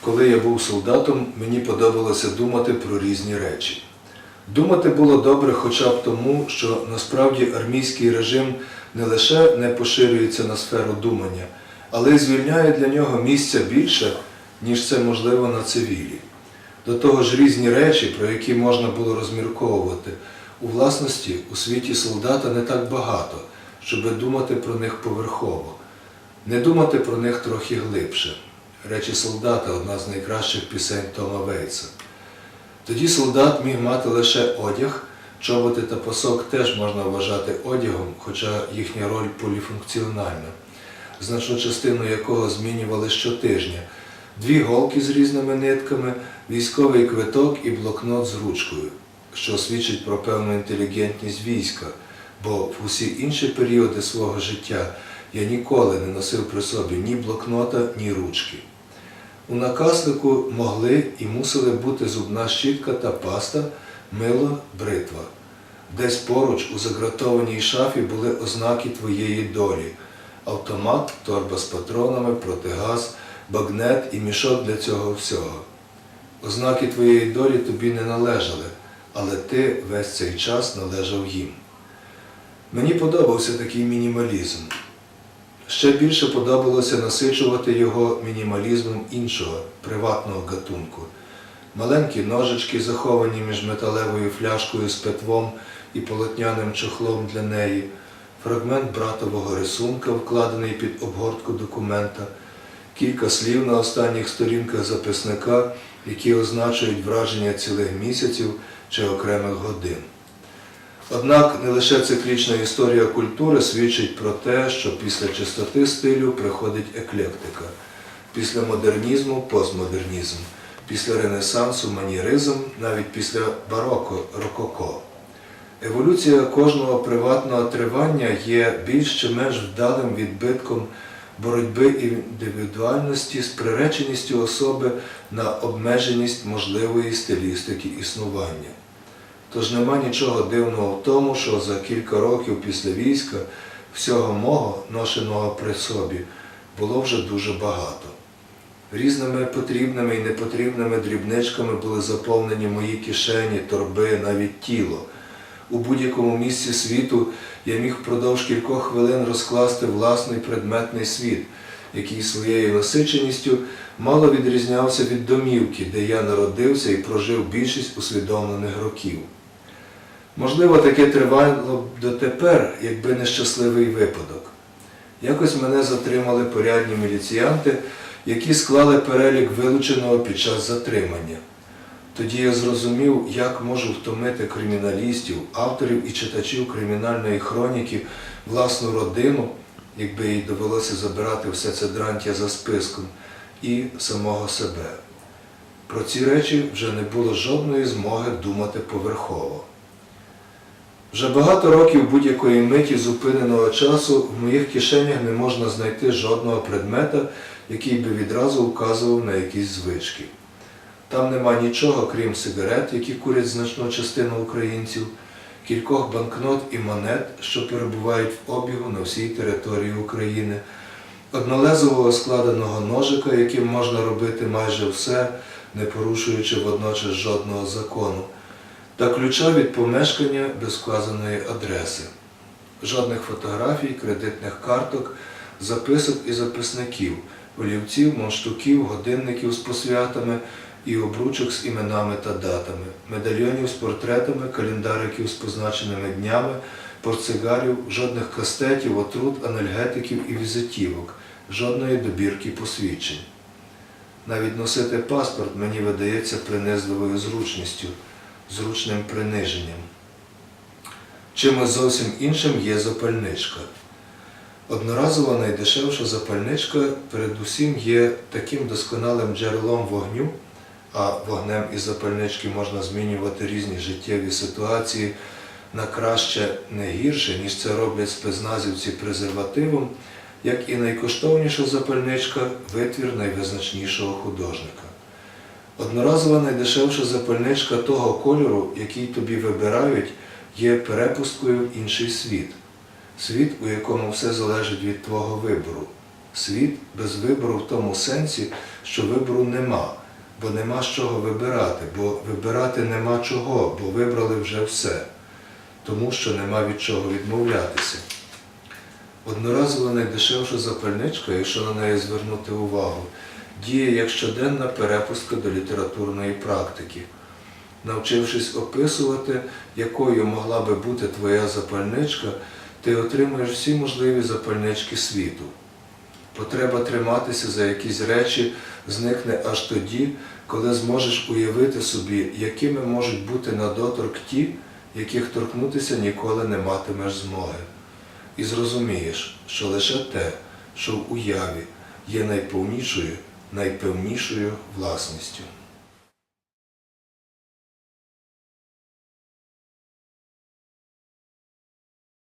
коли я був солдатом, мені подобалося думати про різні речі. Думати було добре хоча б тому, що насправді армійський режим не лише не поширюється на сферу думання, але й звільняє для нього місця більше, ніж це можливо на цивілі. До того ж різні речі, про які можна було розмірковувати, у власності у світі солдата не так багато, щоб думати про них поверхово, не думати про них трохи глибше. Речі солдата одна з найкращих пісень Тома Вейтса. Тоді солдат міг мати лише одяг, чоботи та пасок теж можна вважати одягом, хоча їхня роль поліфункціональна, значну частину якого змінювали щотижня. Дві голки з різними нитками, військовий квиток і блокнот з ручкою, що свідчить про певну інтелігентність війська, бо в усі інші періоди свого життя я ніколи не носив при собі ні блокнота, ні ручки. У наказнику могли і мусили бути зубна щітка та паста, мило, бритва. Десь поруч у загратованій шафі були ознаки твоєї долі автомат, торба з патронами, протигаз, багнет і мішок для цього всього. Ознаки твоєї долі тобі не належали, але ти весь цей час належав їм. Мені подобався такий мінімалізм. Ще більше подобалося насичувати його мінімалізмом іншого, приватного гатунку. Маленькі ножички, заховані між металевою фляшкою з петвом і полотняним чохлом для неї, фрагмент братового рисунка, вкладений під обгортку документа, кілька слів на останніх сторінках записника, які означують враження цілих місяців чи окремих годин. Однак не лише циклічна історія культури свідчить про те, що після чистоти стилю приходить еклектика, після модернізму постмодернізм, після ренесансу маніризм, навіть після бароко рококо. Еволюція кожного приватного тривання є більш чи менш вдалим відбитком боротьби індивідуальності з приреченістю особи на обмеженість можливої стилістики існування. Тож нема нічого дивного в тому, що за кілька років після війська всього мого, ношеного при собі, було вже дуже багато. Різними потрібними і непотрібними дрібничками були заповнені мої кишені, торби, навіть тіло. У будь-якому місці світу я міг впродовж кількох хвилин розкласти власний предметний світ, який своєю насиченістю мало відрізнявся від домівки, де я народився і прожив більшість усвідомлених років. Можливо, таке тривало б дотепер, якби не щасливий випадок. Якось мене затримали порядні міліціянти, які склали перелік вилученого під час затримання. Тоді я зрозумів, як можу втомити криміналістів, авторів і читачів кримінальної хроніки, власну родину, якби їй довелося забирати все це дрантя за списком, і самого себе. Про ці речі вже не було жодної змоги думати поверхово. Вже багато років будь-якої миті зупиненого часу в моїх кишенях не можна знайти жодного предмета, який би відразу вказував на якісь звички. Там нема нічого, крім сигарет, які курять значну частину українців, кількох банкнот і монет, що перебувають в обігу на всій території України, однолезового складеного ножика, яким можна робити майже все, не порушуючи водночас жодного закону, та ключа від помешкання без вказаної адреси. Жодних фотографій, кредитних карток, записок і записників, олівців, монштуків, годинників з посвятами і обручок з іменами та датами, медальйонів з портретами, календариків з позначеними днями, портсигарів, жодних кастетів, отрут, анальгетиків і візитівок, жодної добірки посвідчень. Навіть носити паспорт мені видається принизливою зручністю, зручним приниженням. Чимось зовсім іншим є запальничка. Одноразова найдешевша запальничка передусім є таким досконалим джерелом вогню, а вогнем із запальнички можна змінювати різні життєві ситуації на краще не гірше, ніж це роблять спецназівці презервативом, як і найкоштовніша запальничка витвір найвизначнішого художника. Одноразова найдешевша запальничка того кольору, який тобі вибирають, є перепусткою в інший світ. Світ, у якому все залежить від твого вибору. Світ без вибору в тому сенсі, що вибору нема, бо нема з чого вибирати, бо вибирати нема чого, бо вибрали вже все, тому що нема від чого відмовлятися. Одноразова найдешевша запальничка, якщо на неї звернути увагу, діє як щоденна перепустка до літературної практики. Навчившись описувати, якою могла би бути твоя запальничка, ти отримаєш всі можливі запальнички світу. Потреба триматися за якісь речі зникне аж тоді, коли зможеш уявити собі, якими можуть бути на доторк ті, яких торкнутися ніколи не матимеш змоги. І зрозумієш, що лише те, що в уяві є найповнішою, найпевнішою власністю.